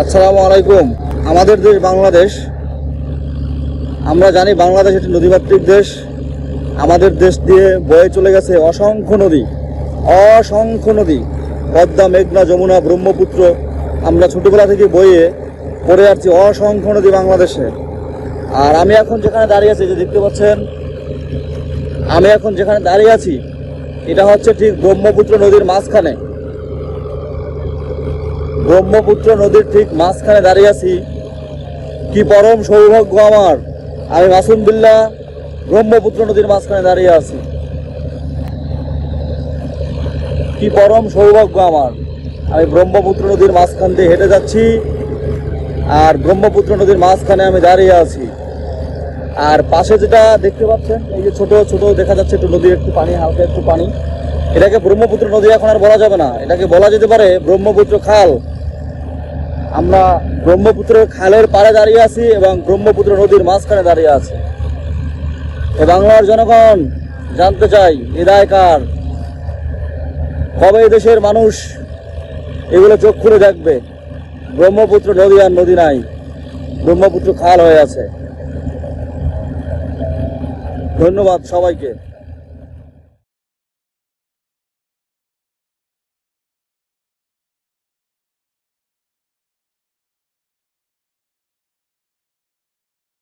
আসসালামু আলাইকুম। আমাদের দেশ বাংলাদেশ। আমরা জানি বাংলাদেশ একটি নদীমাতৃক দেশ। আমাদের দেশ দিয়ে বয়ে চলে গেছে অসংখ্য নদী। অসংখ্য নদী। পদ্মা, মেঘনা, যমুনা, ব্রহ্মপুত্র। আমরা ছোটোবেলা থেকে বইয়ে পড়ে আসছি অসংখ্য নদী বাংলাদেশে। আর আমি এখন যেখানে দাঁড়িয়ে আছি যে দেখতে পাচ্ছেন, আমি এখন যেখানে দাঁড়িয়ে আছি, এটা হচ্ছে ঠিক ব্রহ্মপুত্র নদীর মাঝখানে। ব্রহ্মপুত্র নদীর ঠিক মাঝখানে দাঁড়িয়ে আছি। কি পরম সৌভাগ্য আমার। আমি মাসুম বিল্লাহ ব্রহ্মপুত্র নদীর মাঝখানে দাঁড়িয়ে আছি। কি পরম সৌভাগ্য আমার। আমি ব্রহ্মপুত্র নদীর মাঝখান দিয়ে হেঁটে যাচ্ছি আর ব্রহ্মপুত্র নদীর মাঝখানে আমি দাঁড়িয়ে আছি। আর পাশে যেটা দেখতে পাচ্ছেন, এই যে ছোট ছোট দেখা যাচ্ছে একটু নদীর একটু পানি, হালকা একটু পানি। এটাকে ব্রহ্মপুত্র নদী এখন আর বলা যাবে না। এটাকে বলা যেতে পারে ব্রহ্মপুত্র খাল। আমরা ব্রহ্মপুত্রের খালের পাড়ে দাঁড়িয়ে আছি এবং ব্রহ্মপুত্র নদীর মাঝখানে দাঁড়িয়ে আছি। এ বাংলার জনগণ, জানতে চাই হৃদয় কার কবে দেশের মানুষ এগুলো চোখ খুলে দেখবে? ব্রহ্মপুত্র নদী আর নদী নাই, ব্রহ্মপুত্র খাল হয়ে আছে। ধন্যবাদ সবাইকে।